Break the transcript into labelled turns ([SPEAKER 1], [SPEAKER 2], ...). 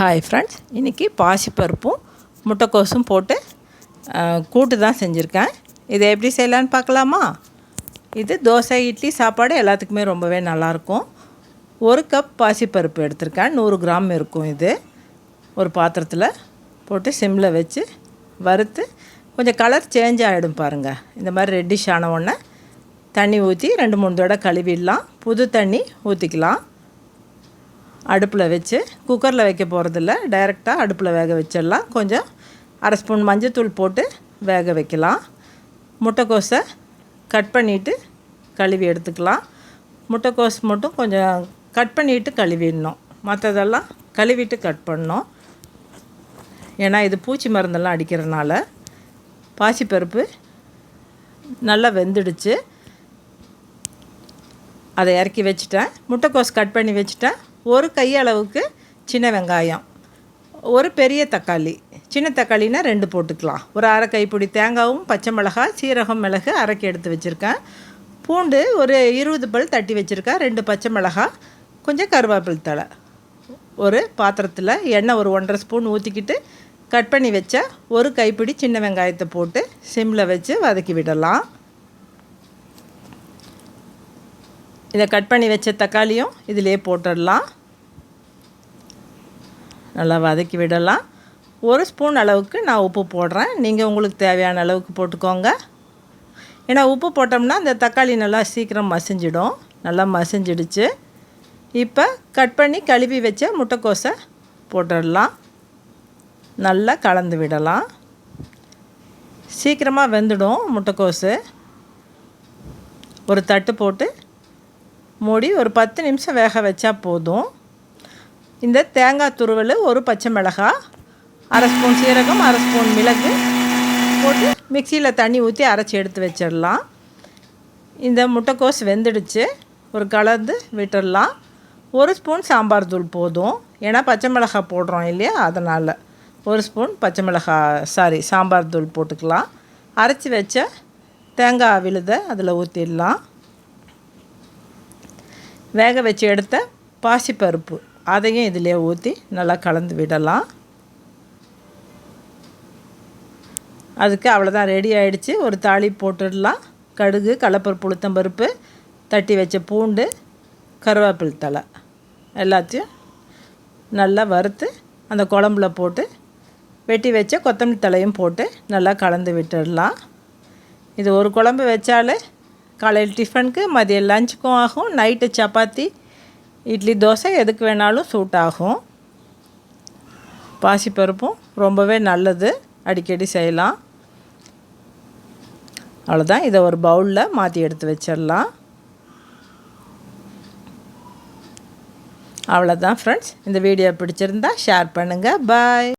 [SPEAKER 1] Hi friends இன்றைக்கி பாசிப்பருப்பும் முட்டைக்கோஸும் போட்டு கூட்டு தான் செஞ்சுருக்கேன். இதை எப்படி செய்யலான்னு பார்க்கலாமா? இது தோசை இட்லி சாப்பாடு எல்லாத்துக்குமே ரொம்பவே நல்லாயிருக்கும். ஒரு கப் பாசிப்பருப்பு எடுத்திருக்கேன். நூறு கிராம் இருக்கும் இது. ஒரு பாத்திரத்தில் போட்டு சிம்மில் வச்சு வறுத்து கொஞ்சம் கலர் சேஞ்ச் ஆகிடும் பாருங்கள் இந்த மாதிரி ரெட்டிஷ் ஆன உடனே தண்ணி ஊற்றி ரெண்டு மூணு தடவை கழுவிடலாம். புது தண்ணி ஊற்றிக்கலாம் அடுப்பில் வச்சு குக்கரில் வைக்க போகிறதில்ல டைரெக்டாக அடுப்பில் வேக வச்சிடலாம். கொஞ்சம் அரை ஸ்பூன் மஞ்சத்தூள் போட்டு வேக வைக்கலாம். முட்டைக்கோஸை கட் பண்ணிவிட்டு கழுவி எடுத்துக்கலாம். முட்டைக்கோஸ் மட்டும் கொஞ்சம் கட் பண்ணிவிட்டு கழுவிடணும். மற்றதெல்லாம் கழுவிட்டு கட் பண்ணணும். ஏன்னா இது பூச்சி மருந்தெல்லாம் அடிக்கிறதுனால பாசிப்பருப்பு நல்லா வெந்துடுச்சு. அதை இறக்கி வச்சுட்டேன். முட்டைக்கோஸ் கட் பண்ணி வச்சுட்டேன். ஒரு கையளவுக்கு சின்ன வெங்காயம் ஒரு பெரிய தக்காளி. சின்ன தக்காளினா ரெண்டு போட்டுக்கலாம். ஒரு அரை கைப்பிடி தேங்காயும் பச்சை மிளகாய் சீரகம் மிளகு அரைக்கி எடுத்து வச்சுருக்கேன். பூண்டு ஒரு இருபது பல் தட்டி வச்சுருக்கேன். ரெண்டு பச்சை மிளகாய் கொஞ்சம் கருவேப்பில் தலை ஒரு பாத்திரத்தில் எண்ணெய் ஒரு ஒன்றரை ஸ்பூன் ஊற்றிக்கிட்டு கட் பண்ணி வச்ச ஒரு கைப்பிடி சின்ன வெங்காயத்தை போட்டு சிம்மில் வச்சு வதக்கி விடலாம். இதை கட் பண்ணி வச்ச தக்காளியும் இதிலே போட்டுடலாம். நல்லா வதக்கி விடலாம். ஒரு ஸ்பூன் அளவுக்கு நான் உப்பு போடுறேன். நீங்கள் உங்களுக்கு தேவையான அளவுக்கு போட்டுக்கோங்க. ஏன்னா உப்பு போட்டோம்னா இந்த தக்காளி நல்லா சீக்கிரம் மசிஞ்சிடும். நல்லா மசிஞ்சிடுச்சு. இப்போ கட் பண்ணி கழுவி வச்ச முட்டைக்கோசை போட்டுடலாம். நல்லா கலந்து விடலாம். சீக்கிரமாக வெந்துடும் முட்டைக்கோசு. ஒரு தட்டு போட்டு மூடி ஒரு பத்து நிமிஷம் வேக வச்சா போதும். இந்த தேங்காய் துருவல் ஒரு பச்சை மிளகாய் அரை ஸ்பூன் சீரகம் அரை ஸ்பூன் மிளகு போட்டு மிக்சியில் தண்ணி ஊற்றி அரைச்சி எடுத்து வச்சிடலாம். இந்த முட்டைக்கோஸ் வெந்துடுச்சு. ஒரு கலந்து விட்டுடலாம். ஒரு ஸ்பூன் சாம்பார் தூள் போதும். ஏன்னா பச்சை மிளகாய் போடுறோம் இல்லையா? அதனால் ஒரு ஸ்பூன் பச்சை மிளகாய் சாரி சாம்பார் தூள் போட்டுக்கலாம். அரைச்சி வச்ச தேங்காய் விழுதை அதில் ஊற்றிடலாம் வேக வச்சு எடுத்த பாசிப்பருப்பு. அதையும் இதிலே ஊற்றி நல்லா கலந்து விடலாம். அதுக்கு அவ்வளோதான் ரெடி ஆகிடுச்சு ஒரு தாளி போட்டுடலாம். கடுகு கடலப்பருப்பு உளுத்தம்பருப்பு தட்டி வச்ச பூண்டு கருவேப்பில் தலை எல்லாத்தையும் நல்லா வறுத்து அந்த குழம்புல போட்டு வெட்டி வச்ச கொத்தமல்லி தலையும் போட்டு நல்லா கலந்து விட்டுடலாம். இது ஒரு குழம்பு வச்சாலே காலையில் டிஃபனுக்கு மதியம் லஞ்சுக்கும் ஆகும். நைட்டு சப்பாத்தி இட்லி தோசை எதுக்கு வேணாலும் சூட் ஆகும். பாசிப்பருப்பும் ரொம்பவே நல்லது. அடிக்கடி செய்யலாம். அவ்வளோதான் இதை ஒரு பவுலில் மாற்றி எடுத்து வச்சிடலாம். அவ்வளோதான் ஃப்ரெண்ட்ஸ் இந்த வீடியோ பிடிச்சிருந்தா ஷேர் பண்ணுங்கள் பாய்